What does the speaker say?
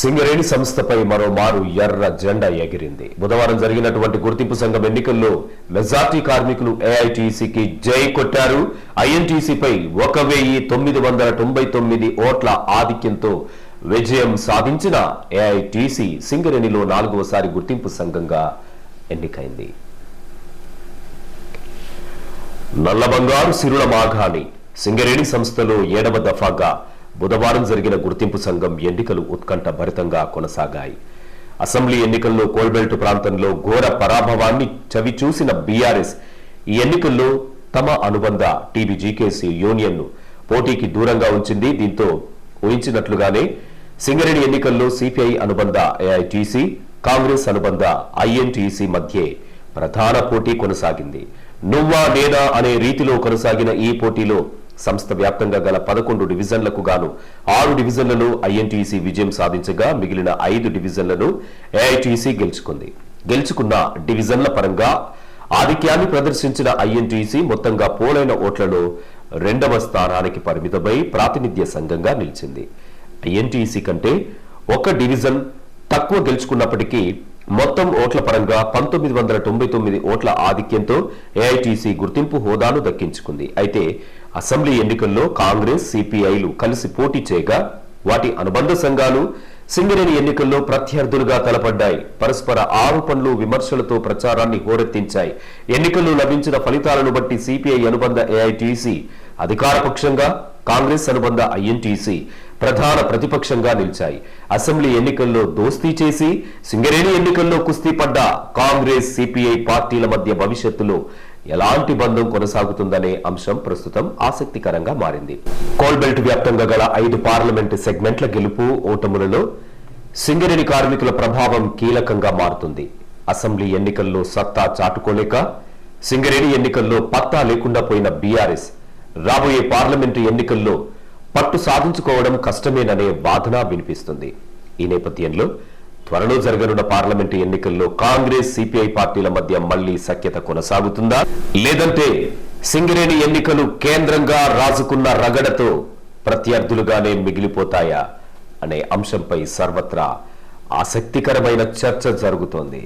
సింగరేణి సంస్థపై మరోమారు ఎర్ర జెండా ఎగిరింది. బుధవారం జరిగినటువంటి గుర్తింపు సంఘం ఎన్నికల్లో మెజార్టీ కార్మికులు ఏఐటీసీకి జై కొట్టారు. ఐఎన్టీసీపై ఒక వెయ్యి తొమ్మిది వందల తొంభై తొమ్మిది ఓట్ల ఆధిక్యంతో విజయం సాధించిన ఏఐటీసీ సింగరేణిలో నాలుగవసారి గుర్తింపు సంఘంగా ఎన్నికైంది. నల్ల బంగారు సిరుల మాఘాని సింగరేణి సంస్థలో ఏడవ దఫాగా బుధవారం జరిగిన గుర్తింపు సంఘం ఎన్నికలు ఉత్కంఠ భరితంగా కొనసాగాయి. అసెంబ్లీ ఎన్నికల్లో కోల్బెల్ట్ ప్రాంతంలో ఘోర పరాభవాన్ని చవి చూసిన బీఆర్ఎస్ ఈ ఎన్నికల్లో తమ అనుబంధ టీబీజీకేసీ యూనియన్ను పోటీకి దూరంగా ఉంచింది. దీంతో ఊహించినట్లుగానే సింగరేణి ఎన్నికల్లో సిపిఐ అనుబంధ ఏఐటీసీ కాంగ్రెస్ అనుబంధ ఐఎన్టీసీ మధ్య ప్రధాన పోటీ కొనసాగింది. నువ్వా నేనా అనే రీతిలో కొనసాగిన ఈ పోటీలో సంస్థ వ్యాప్తంగా గల పదకొండు డివిజన్లకు గాను ఆరు డివిజన్లలో ఐఎన్టీసీ విజయం సాధించగా మిగిలిన ఐదు డివిజన్లను ఏఐటీసీ గెలుచుకుంది. గెలుచుకున్న డివిజన్ల పరంగా ఆధిక్యాన్ని ప్రదర్శించిన ఐఎన్టీసీ మొత్తంగా పోలైన ఓట్లలో రెండవ స్థానానికి పరిమితమై ప్రాతినిధ్య సంఘంగా నిలిచింది. ఐఎన్టీసీ కంటే ఒక డివిజన్ తక్కువ గెలుచుకున్నప్పటికీ మొత్తం ఓట్ల పరంగా పంతొమ్మిది వందల తొంభై తొమ్మిది ఓట్ల ఆధిక్యంతో ఏఐటీసీ గుర్తింపు హోదాను దక్కించుకుంది. అయితే అసెంబ్లీ ఎన్నికల్లో కాంగ్రెస్ సిపిఐలు కలిసి పోటీ చేయగా వాటి అనుబంధ సంఘాలు సింగరేణి ఎన్నికల్లో ప్రత్యర్థులుగా తలపడ్డాయి. పరస్పర ఆరోపణలు విమర్శలతో ప్రచారాన్ని హోరెత్తించాయి. ఎన్నికల్లో లభించిన ఫలితాలను బట్టి సిపిఐ అనుబంధ ఏఐటీసీ అధికారపక్షంగా కాంగ్రెస్ అనుబంధ ఐఎన్టీసీ ప్రధాన ప్రతిపక్షంగా నిలిచాయి. అసెంబ్లీ ఎన్నికల్లో దోస్తీ చేసి సింగరేణి ఎన్నికల్లో కుస్తీ పడ్డ కాంగ్రెస్ సిపిఐ పార్టీల మధ్య భవిష్యత్తులో ఎలాంటి బంధం కొనసాగుతుందనే అంశం ప్రస్తుతం ఆసక్తికరంగా మారింది. కోల్బెల్ట్ వ్యాప్తంగా గల ఐదు పార్లమెంటు సెగ్మెంట్ల గెలుపు ఓటములలో సింగరేణి కార్మికుల ప్రభావం కీలకంగా మారుతుంది. అసెంబ్లీ ఎన్నికల్లో సత్తా చాటుకోలేక సింగరేణి ఎన్నికల్లో పత్తా లేకుండా పోయిన బీఆర్ఎస్ రాబోయే పార్లమెంటు ఎన్నికల్లో పట్టు సాధించుకోవడం కష్టమేననే వాదన వినిపిస్తుంది. ఈ నేపథ్యంలో త్వరలో జరగనున్న పార్లమెంటు ఎన్నికల్లో కాంగ్రెస్ సిపిఐ పార్టీల మధ్య మళ్ళీ సఖ్యత కొనసాగుతుందా? లేదంటే సింగరేణి ఎన్నికలు కేంద్రంగా రాజుకున్న రగడతో ప్రత్యర్థులుగానే మిగిలిపోతాయా? అనే అంశంపై సర్వత్రా ఆసక్తికరమైన చర్చ జరుగుతోంది.